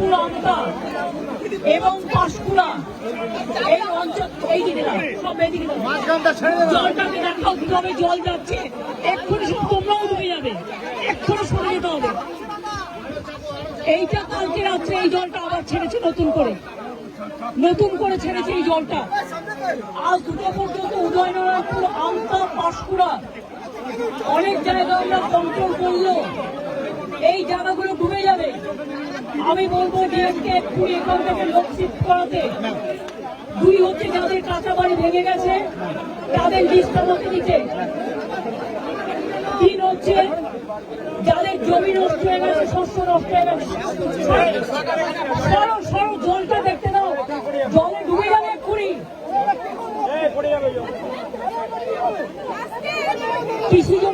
নারায়ণপুর এবং পাঁশকুড়া। এই অঞ্চল এই দিকে সব এদিকে দাও। জলটাকে দেখাও কীভাবে জল যাচ্ছে। এক্ষুনি সব তোমরাও ডুবে যাবে। এক্ষুনি সরে যেতে হবে। এইটা কালকে রাত্রে এই জলটা আবার ছেড়েছে নতুন করে। নতুন করে ছেড়েছে এই জলটা। আজ দুটো পর্যন্ত উদয়নারায়ণপুর আমতা পাঁশকুড়া। অনেক জায়গা আমরা কন্ট্রোল করল। এই জায়গাগুলো ডুবে যাবে। আমি বলব ডিএমকে এক্ষুনি এখান থেকে লোক শিফট করাতে দুই হচ্ছে যাদের কাঁচা বাড়ি ভেঙে গেছে তাদের লিস্ট আমাকে দিতে। তিন হচ্ছে যাদের জমি নষ্ট হয়ে গেছে শস্য নষ্ট হয়ে গেছে। সরো সরো জলটা দেখতে দাও। জলে ডুবে যাবে এক্ষুনি কৃষি জমি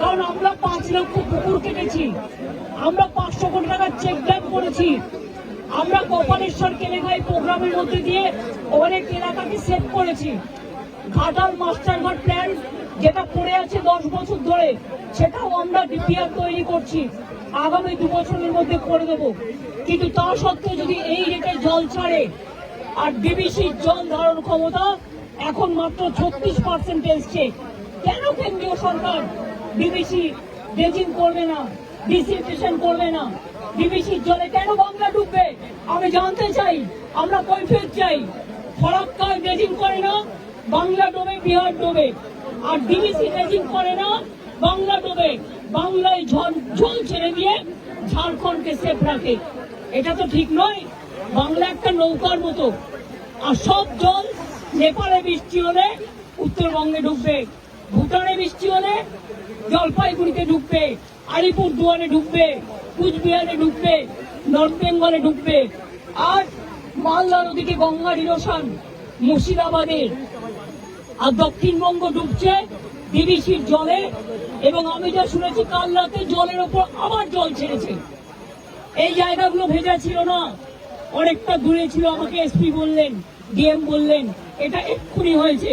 কারণ আমরা পাঁচ লক্ষ কুকুর কেটেছি। আমরা পাঁচশো কোটি টাকার চেক ড্যাম করেছি। আমরা কপালেশ্বর কেলেঙ্গাই প্রোগ্রামের মধ্যে দিয়ে অনেক এলাকাকে সেভ করেছি। ঘাটাল মাস্টার ঘাট প্ল্যান যেটা পড়ে আছে দশ বছর ধরে, সেটাও আমরা ডিপিআর তৈরি করছি। আগামী দু বছরের মধ্যে করে দেব। কিন্তু তা সত্ত্বেও যদি এই রেটে জল ছাড়ে আর ডিবিসির জল ধারণ ক্ষমতা এখন মাত্র ছত্রিশ পার্সেন্ট এসছে, কেন কেন্দ্রীয় সরকার ডিবিসি ড্রেজিং করবে না ডিসিনফেকশন করবে না। ডিবিসির জলে কেন বাংলা ডুববে? আমি জানতে চাই, আমরা কৈফিয়ত চাই। ফরাক্কায় ড্রেজিং করে না, বাংলা ডোবে, বিহার ডোবে। আর ডিবিসি ড্রেজিং করে না, বাংলা ডোবে। বাংলায় ঝড় জল ছেড়ে দিয়ে ঝাড়খণ্ডকে সেফ রাখে। এটা তো ঠিক নয়, বাংলা একটা নৌকার মতো। আর সব জল নেপালে বৃষ্টি হলে উত্তরবঙ্গে ঢুকবে ভুটানে বৃষ্টি হলে জলপাইগুড়িতে ঢুকবে, আলিপুর দুয়ারে ঢুকবে, কুচবিহারে ঢুকবে, নর্থ বেঙ্গলে ঢুকবে। আর মালদা ওদিকে গঙ্গা ইরোশন মুর্শিদাবাদের আর দক্ষিণবঙ্গ ডুবছে ডিবিসির জলে এবং আমি যা শুনেছি, কাল রাতে জলের ওপর আবার জল ছেড়েছে। এই জায়গাগুলো ভেজা ছিল না, অনেকটা দূরে ছিল, আমাকে এসপি বললেন, ডিএম বললেন, এটা এক্ষুনি হয়েছে।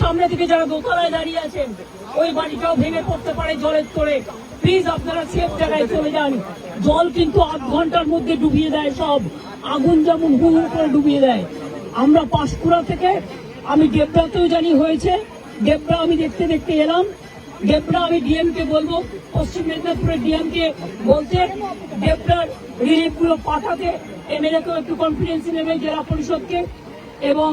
সামনে থেকে যারা দোতলায় দাঁড়িয়ে আছেন, ওই বাড়িটাও ভেঙে পড়তে পারে জলের তোরে প্লিজ আপনারা সেফ জায়গায় চলে যান। জল কিন্তু আধ ঘণ্টার মধ্যে ডুবিয়ে দেয় সব। আগুন যেমন হু হু করে ডুবিয়ে দেয়। আমরা পাঁশকুড়া থেকে, আমি দেবরাতেও জানি হয়েছে। দেবরা আমি দেখতে দেখতে এলাম। দেবরা আমি ডিএম কে বলব, পশ্চিম মেদিনীপুরের ডিএম কে বলতে রিলিফগুলো পাঠাতে। এমএলএ কেও একটু কনফিডেন্স নেবে জেলা পরিষদকে। এবং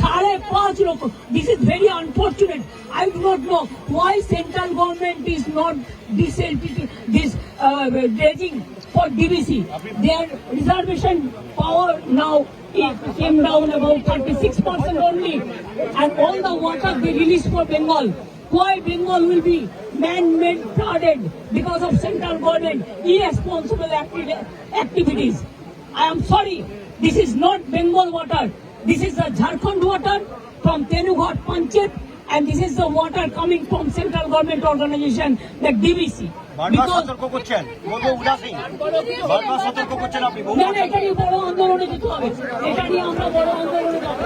সাড়ে পাঁচ লক্ষ this is very unfortunate I do not know why central government is not this this dredging for DBC. Their reservation power now came down about 36% only. And all the water they release for Bengal. Why Bengal will be man-made flooded because of central government irresponsible acti- activities. I am sorry, this is not Bengal water. This is the Jharkhand water from Tenughat Panchet and this is the water coming from central government organization, the DVC. এটা নিয়ে বড় আন্দোলনে যেতে হবে এটা নিয়ে আমরা বড় আন্দোলনে যাব